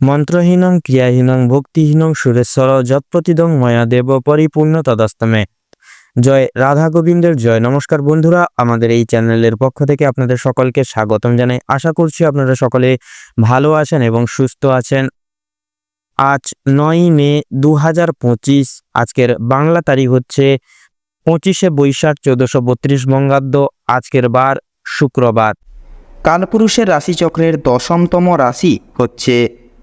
মন্ত্রহীনং, ক্রিয়াহীনং, ভক্তিহীনং, সুরেশ্বর, যৎপ্রতিদং ময়া দেব পরিপূর্ণ তদস্তমে। জয় রাধা গোবিন্দের জয়। নমস্কার বন্ধুরা, আমাদের এই চ্যানেলের পক্ষ থেকে আপনাদের সকলকে স্বাগতম জানাই। আশা করছি আপনারা সকলে ভালো আছেন এবং সুস্থ আছেন। আজ নয় মে দু হাজার পঁচিশ, আজকের বাংলা তারিখ হচ্ছে পঁচিশে বৈশাখ চোদ্দশো বত্রিশ বঙ্গাব্দ, আজকের বার শুক্রবার। কালপুরুষের রাশিচক্রের দশমতম রাশি হচ্ছে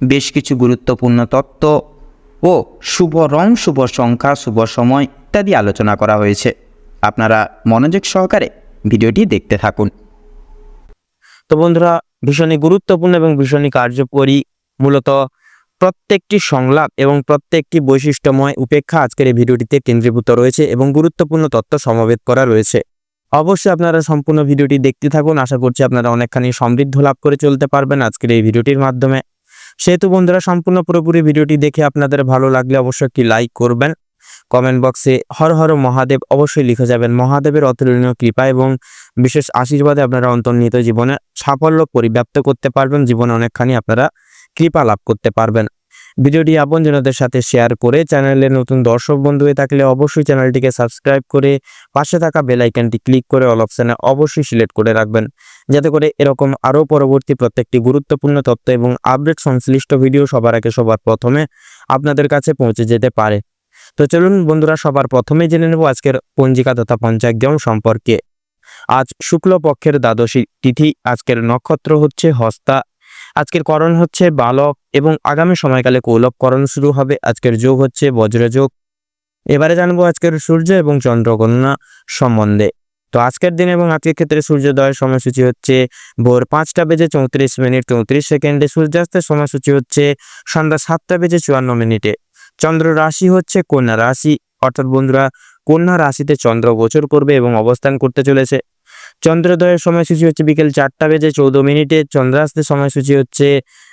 বেশ কিছু গুরুত্বপূর্ণ তত্ত্ব ও শুভ রং, শুভ সংখ্যা, শুভ সময় ইত্যাদি আলোচনা করা হয়েছে। আপনারা মনোযোগ সহকারে ভিডিওটি দেখতে থাকুন। তো বন্ধুরা, ভীষণই গুরুত্বপূর্ণ এবং ভীষণই কার্যকরী মূলত প্রত্যেকটি সংলাপ এবং প্রত্যেকটি বৈশিষ্ট্যময় উপেক্ষা আজকের এই ভিডিওটিতে কেন্দ্রীভূত রয়েছে এবং গুরুত্বপূর্ণ তথ্য সমবেত করা রয়েছে। অবশ্যই আপনারা সম্পূর্ণ ভিডিওটি দেখতে থাকুন। আশা করছি আপনারা অনেকখানি সমৃদ্ধ লাভ করে চলতে পারবেন আজকের এই ভিডিওটির মাধ্যমে। সেহেতু বন্ধুরা, সম্পূর্ণ পুরোপুরি ভিডিওটি দেখে আপনাদের ভালো লাগলে অবশ্যই একটি লাইক করবেন। কমেন্ট বক্সে হর হর মহাদেব অবশ্যই লিখে যাবেন। মহাদেবের অতুলনীয় কৃপা এবং বিশেষ আশীর্বাদে আপনারা অন্তর্নিহিত জীবনে সাফল্য পরিব্যাপ্ত করতে পারবেন। জীবনে অনেকখানি আপনারা কৃপা লাভ করতে পারবেন। ভিডিওটি আপনজনদের সাথে শেয়ার করে চ্যানেলের নতুন দর্শক বন্ধু হয়ে থাকলে অবশ্যই চ্যানেলটিকে সাবস্ক্রাইব করে পাশে থাকা বেল আইকনটি ক্লিক করে অল অপশনে অবশ্যই সিলেক্ট করে রাখবেন। যাতে করে এরকম আরও পরবর্তী প্রত্যেকটি গুরুত্বপূর্ণ তথ্য এবং আপডেট সংশ্লিষ্ট ভিডিও সবার আগে সবার প্রথমে আপনাদের কাছে পৌঁছে যেতে পারে। তো চলুন বন্ধুরা, সবার প্রথমে জেনে নেব আজকের পঞ্জিকা তথা পঞ্চাগ্যম সম্পর্কে। আজ শুক্লপক্ষের দ্বাদশী তিথি, আজকের নক্ষত্র হচ্ছে হস্তা আজকের করণ হচ্ছে বালক এবং আগামী সময়কালে কৌলভকরণ শুরু হবে। আজকের যোগ হচ্ছে বজ্রযোগ এবারে জানব আজকের সূর্য এবং চন্দ্রগণনা সম্বন্ধে। তো আজকের দিন এবং আজকের ক্ষেত্রে সূর্যোদয়ের সময়সূচি হচ্ছে ভোর পাঁচটা বেজে চৌত্রিশ মিনিট চৌত্রিশ সেকেন্ডে। সূর্যাস্তের সময়সূচি হচ্ছে সন্ধ্যা সাতটা বেজে চুয়ান্ন মিনিটে। চন্দ্র রাশি হচ্ছে কন্যা রাশি। অর্থাৎ বন্ধুরা, কন্যা রাশিতে চন্দ্র গোচর করবে এবং অবস্থান করতে চলেছে। চন্দ্রোদয়ের সময়সূচি হচ্ছে বিকেল চারটা বেজে চৌদ্দ মিনিটে, চন্দ্রাস্তের সময়সূচি হচ্ছে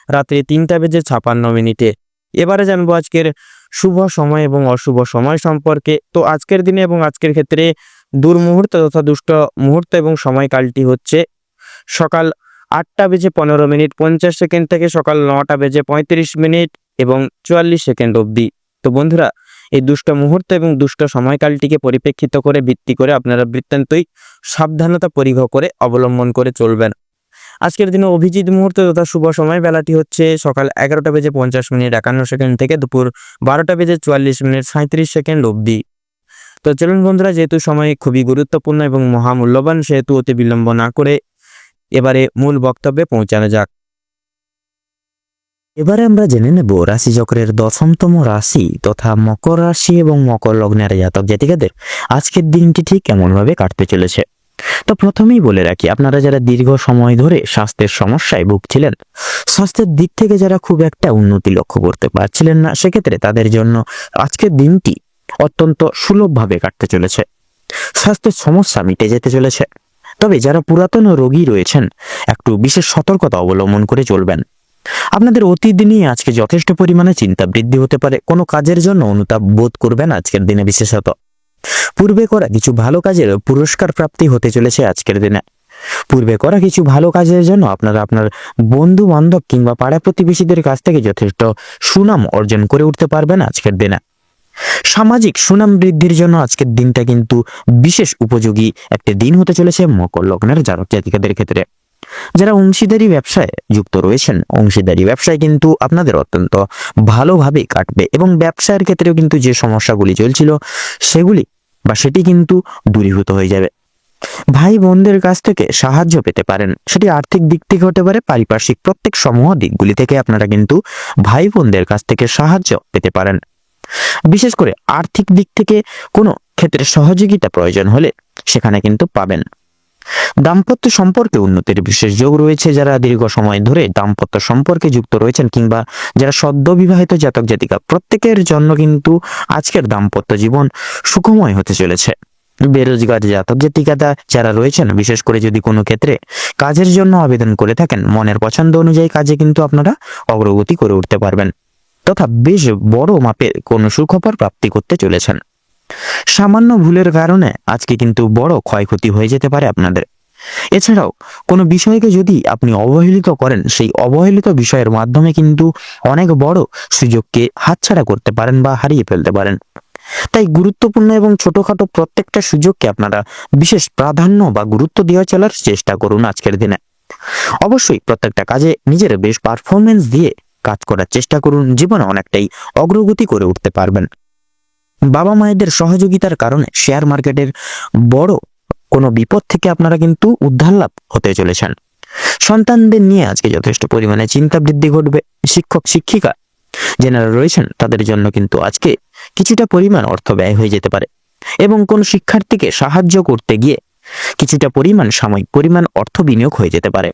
রাত্রি তিনটা বেজে ছাপান্ন মিনিটে। এবারে জানব আজকের শুভ সময় এবং অশুভ সময় সম্পর্কে। তো আজকের দিনে এবং আজকের ক্ষেত্রে দুর্মুহূর্ত তথা দুষ্ট মুহূর্ত এবং সময়কালটি হচ্ছে সকাল আটটা বেজে পনেরো মিনিট, পঞ্চাশ সেকেন্ড থেকে সকাল নটা বেজে পঁয়ত্রিশ মিনিট এবং চুয়াল্লিশ সেকেন্ড অবধি। তো বন্ধুরা এই দুষ্ট মুহূর্ত এবং দুষ্ট সময়কালটিকে পরিপ্রেক্ষিত করে, ভিত্তি করে আপনারা বৃত্তান্তই সাবধানতা পরিঘ করে অবলম্বন করে চলবেন। আজকের দিনে অভিজিৎ মুহূর্ত তথা শুভ সময় বেলাটি হচ্ছে সকাল এগারোটা বেজে পঞ্চাশ মিনিট একান্ন সেকেন্ড থেকে দুপুর বারোটা বেজে চুয়াল্লিশ মিনিট সাঁত্রিশ সেকেন্ড অবধি। তো চলুন বন্ধুরা, যেহেতু সময় খুবই গুরুত্বপূর্ণ এবং মহামূল্যবান, সেহেতু অতি বিলম্ব না করে এবারে মূল বক্তব্যে পৌঁছানো যাক। এবারে আমরা জেনে নেব রাশিচক্রের দশমতম রাশি তথা মকর রাশি এবং মকর লগ্নের জাতক জাতিকাদের আজকের দিনটি ঠিক কেমনভাবে কাটতে চলেছে। তো প্রথমেই বলে রাখি, আপনারা যারা দীর্ঘ সময় ধরে স্বাস্থ্যের সমস্যায় ভুগছিলেন, স্বাস্থ্যের দিক থেকে যারা খুব একটা উন্নতি লক্ষ্য করতে পারছিলেন না, সেক্ষেত্রে তাদের জন্য আজকের দিনটি অত্যন্ত সুলভভাবে কাটতে চলেছে। স্বাস্থ্যের সমস্যা মিটে যেতে চলেছে। তবে যারা পুরাতন রোগী রয়েছেন, একটু বিশেষ সতর্কতা অবলম্বন করে চলবেন। আপনাদের অতীত নিয়ে আজকে যথেষ্ট পরিমাণে চিন্তা বৃদ্ধি হতে পারে। কোনো কাজের জন্য অনুতাপ বোধ করবেন আজকের দিনে বিশেষত। পূর্বে করা কিছু ভালো কাজের পুরস্কার প্রাপ্তি হতে চলেছে আজকের দিনে। পূর্বে করা কিছু ভালো কাজের জন্য আপনারা আপনার বন্ধু বান্ধব কিংবা পাড়া প্রতিবেশীদের কাছ থেকে যথেষ্ট সুনাম অর্জন করে উঠতে পারবেন আজকের দিনে। সামাজিক সুনাম বৃদ্ধির জন্য আজকের দিনটা কিন্তু বিশেষ উপযোগী। একটা দিন হতে চলেছে মকর লগ্নের জাতক জাতিকাদের ক্ষেত্রে। যারা অংশীদারি ব্যবসায় যুক্ত রয়েছেন, অংশীদারি ব্যবসায় কিন্তু আপনাদের অত্যন্ত ভালোভাবে কাটবে এবং ব্যবসার ক্ষেত্রেও কিন্তু যে সমস্যাগুলি চলছিল সেগুলি বা সেটি কিন্তু দূরীভূত হয়ে যাবে। ভাই বোনদের কাছ থেকে সাহায্য পেতে পারেন। সেটি আর্থিক দিক থেকে হতে পারে, পারিপার্শ্বিক প্রত্যেক সমূহ দিকগুলি থেকে আপনারা কিন্তু ভাই বোনদের কাছ থেকে সাহায্য পেতে পারেন। বিশেষ করে আর্থিক দিক থেকে কোনো ক্ষেত্রে সহযোগিতা প্রয়োজন হলে সেখানে কিন্তু পাবেন। দাম্পত্য সম্পর্কে উন্নতির বিশেষ যোগ রয়েছে যারা দীর্ঘ সময় ধরে দাম্পত্য সম্পর্কে যুক্ত রয়েছেন কিংবা যারা সদ্য বিবাহিত জাতক জাতিকা। প্রত্যেকের জন্য কিন্তু আজকের দাম্পত্য জীবন সুখময় হতে চলেছে। বেরোজগার জাতক জাতিকাতা যারা রয়েছেন, বিশেষ করে যদি কোনো ক্ষেত্রে কাজের জন্য আবেদন করে থাকেন, মনের পছন্দ অনুযায়ী কাজে কিন্তু আপনারা অগ্রগতি করে উঠতে পারবেন। তথা বেশ বড় মাপের কোনো সুখবর প্রাপ্তি করতে চলেছেন। সামান্য ভুলের কারণে আজকে কিন্তু বড় ক্ষয়ক্ষতি হয়ে যেতে পারে আপনাদের। এছাড়াও, কোনো বিষয়কে যদি আপনি অবহেলিত করেন, সেই অবহেলিত বিষয়ের মাধ্যমে কিন্তু অনেক বড় সুযোগকে হাতছাড়া করতে পারেন বা হারিয়ে ফেলতে পারেন। তাই গুরুত্বপূর্ণ এবং ছোটখাটো প্রত্যেকটা সুযোগকে আপনারা বিশেষ প্রাধান্য বা গুরুত্ব দিয়ে চলার চেষ্টা করুন আজকের দিনে। অবশ্যই প্রত্যেকটা কাজে নিজের বেশ পারফরমেন্স দিয়ে কাজ করার চেষ্টা করুন, জীবনে অনেকটাই অগ্রগতি করে উঠতে পারবেন। বাবা মায়েদের সহযোগিতার কারণে শেয়ার মার্কেটের বড় কোনো বিপদ থেকে আপনারা কিন্তু উদ্ধার লাভ হতে চলেছেন। সন্তানদের নিয়ে আজকে যথেষ্ট পরিমাণে চিন্তা বৃদ্ধি ঘটবে। শিক্ষক, শিক্ষিকা যেনারা রয়েছেন, তাদের জন্য কিন্তু আজকে কিছুটা পরিমাণ অর্থ ব্যয় হয়ে যেতে পারে এবং কোন শিক্ষার্থীকে সাহায্য করতে গিয়ে কিছুটা পরিমাণ সাময়িক পরিমাণ অর্থ বিনিয়োগ হয়ে যেতে পারে।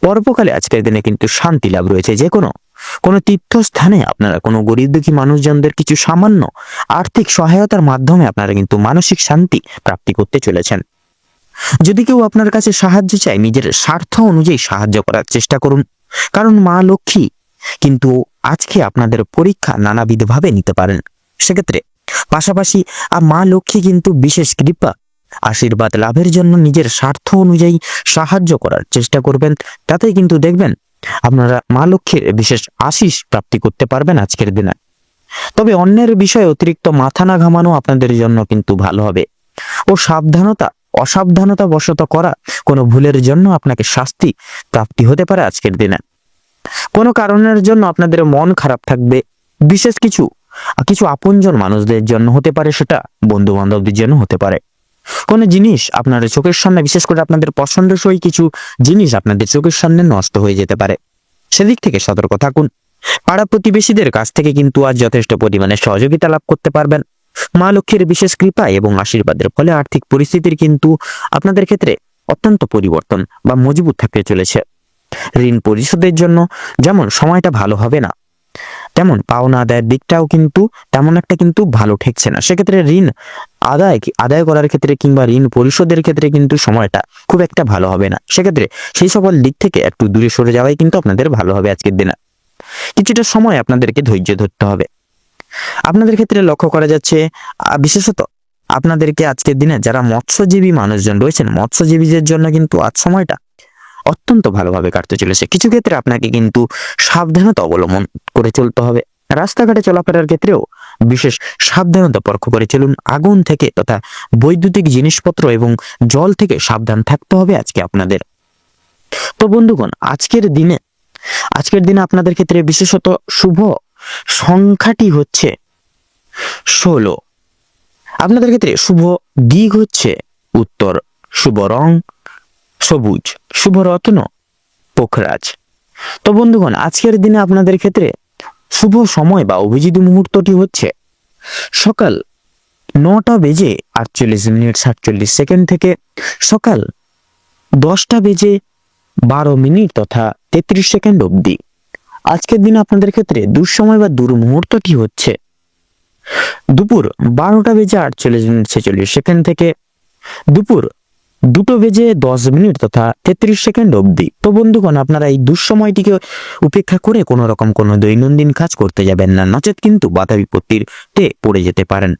পরোপকালে আজকের দিনে কিন্তু শান্তি লাভ রয়েছে যে কোনো কোনো তীর্থস্থানে আপনারা, কোনো গরিব দুঃখী মানুষজনদের কিছু সামান্য আর্থিক সহায়তার মাধ্যমে আপনারা কিন্তু মানসিক শান্তি প্রাপ্তি করতে চলেছেন। যদি কেউ আপনার কাছে সাহায্য চায়, নিজের স্বার্থ অনুযায়ী সাহায্য করার চেষ্টা করুন। কারণ মা লক্ষ্মী কিন্তু আজকে আপনাদের পরীক্ষা নানাবিধভাবে নিতে পারেন। সেক্ষেত্রে পাশাপাশি আ মা লক্ষ্মী কিন্তু বিশেষ কৃপা, আশীর্বাদ লাভের জন্য নিজের স্বার্থ অনুযায়ী সাহায্য করার চেষ্টা করবেন। তাতেই কিন্তু দেখবেন আপনারা মা লক্ষ্মীর বিশেষ আশিস প্রাপ্তি করতে পারবেন আজকের দিনে। তবে অন্যের বিষয়ে অতিরিক্ত মাথা না ঘামানো আপনাদের জন্য কিন্তু ভালো হবে। ও সাবধানতা, অসাবধানতা বশত করা কোনো ভুলের জন্য আপনাকে শাস্তি প্রাপ্তি হতে পারে আজকের দিনে। কোনো কারণের জন্য আপনাদের মন খারাপ থাকবে, বিশেষ কিছু কিছু আপনজন মানুষদের জন্য হতে পারে সেটা বন্ধু বান্ধবদের জন্য হতে পারে। কোনো জিনিস আপনার চোখের সামনে, বিশেষ করে আপনাদের পছন্দসই কিছু জিনিস আপনাদের চোখের সামনে নষ্ট হয়ে যেতে পারে। সেদিক থেকে সতর্ক থাকুন। পাড়া প্রতিবেশীদের কাছ থেকে কিন্তু আজ যথেষ্ট পরিমাণে সহযোগিতা লাভ করতে পারবেন। মা লক্ষ্মীর বিশেষ কৃপা এবং আশীর্বাদের ফলে আর্থিক পরিস্থিতির কিন্তু আপনাদের ক্ষেত্রে অত্যন্ত পরিবর্তন বা মজবুত থাকতে চলেছে। ঋণ পরিশোধের জন্য যেমন সময়টা ভালো হবে না, তেমন পাওনা আদায়ের দিকটাও কিন্তু তেমন একটা কিন্তু ভালো ঠেকছে না। সেক্ষেত্রে ঋণ আদায় আদায় করার ক্ষেত্রে কিংবা ঋণ পরিশোধের ক্ষেত্রে কিন্তু সময়টা খুব একটা ভালো হবে না। সেক্ষেত্রে সেই সকল দিক থেকে একটু দূরে সরে যাওয়াই কিন্তু আপনাদের ভালো হবে আজকের দিনে। কিছুটা সময় আপনাদেরকে ধৈর্য ধরতে হবে। আপনাদের ক্ষেত্রে লক্ষ্য করা যাচ্ছে বিশেষত আপনাদেরকে আজকের দিনে যারা মৎস্যজীবী মানুষজন রয়েছেন, মৎস্যজীবীদের জন্য কিন্তু আজ সময়টা অত্যন্ত ভালোভাবে কাটতে চলেছে। কিছু ক্ষেত্রে আপনাকে কিন্তু সাবধানতা অবলম্বন করে চলতে হবে। রাস্তাঘাটে চলাফেরার ক্ষেত্রেও বিশেষ সাবধানতা পরখ করে চলুন আগুন থেকে তথা বৈদ্যুতিক জিনিসপত্র এবং জল থেকে সাবধান থাকতে হবে আজকে আপনাদের। তো বন্ধুগণ, আজকের দিনে আজকের দিনে আপনাদের ক্ষেত্রে বিশেষত শুভ সংখ্যাটি হচ্ছে ষোলো। আপনাদের ক্ষেত্রে শুভ দিক হচ্ছে উত্তর, শুভ রং সবুজ, শুভ রত্ন পোখরাজ। তো বন্ধুগণ, আজকের দিনে আপনাদের ক্ষেত্রে শুভ সময় বা অভিজিৎ মুহূর্তটি হচ্ছে সকাল নটা বেজে আটচল্লিশ মিনিট সাতচল্লিশ সেকেন্ড থেকে সকাল দশটা বেজে বারো মিনিট তথা তেত্রিশ সেকেন্ড অবধি। আজকের দিনে আপনাদের ক্ষেত্রে দুঃসময় বা দুর্মুহূর্তটি হচ্ছে দুপুর বারোটা বেজে আটচল্লিশ মিনিট ছেচল্লিশ সেকেন্ড থেকে দুপুর দুটো বেজে দশ মিনিট তথা তেত্রিশ সেকেন্ড অবধি। তো বন্ধুগণ, আপনারা এই দুঃসময়টিকে উপেক্ষা করে কোনো রকম কোনো দৈনন্দিন কাজ করতে যাবেন না। নচেত কিন্তু বাধা বিপত্তিতে পড়ে যেতে পারেন।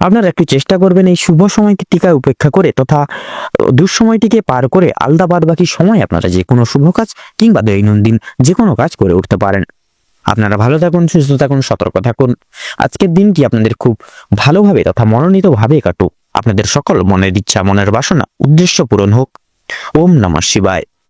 আপনারা একটু চেষ্টা করবেন এই শুভ সময়কে টিকা উপেক্ষা করে তথা দুঃসময়টিকে পার করে আলাদা বাদ বাকি সময় আপনারা যে কোনো শুভ কাজ কিংবা দৈনন্দিন যে কোনো কাজ করে উঠতে পারেন। আপনারা ভালো থাকুন, সুস্থ থাকুন, সতর্ক থাকুন। আজকের দিনটি আপনাদের খুব ভালোভাবে তথা মনোনীতভাবে কাটুক। আপনাদের সকল মনের ইচ্ছা মনের বাসনা উদ্দেশ্য পূরণ হোক। ওম নমঃ শিবায়।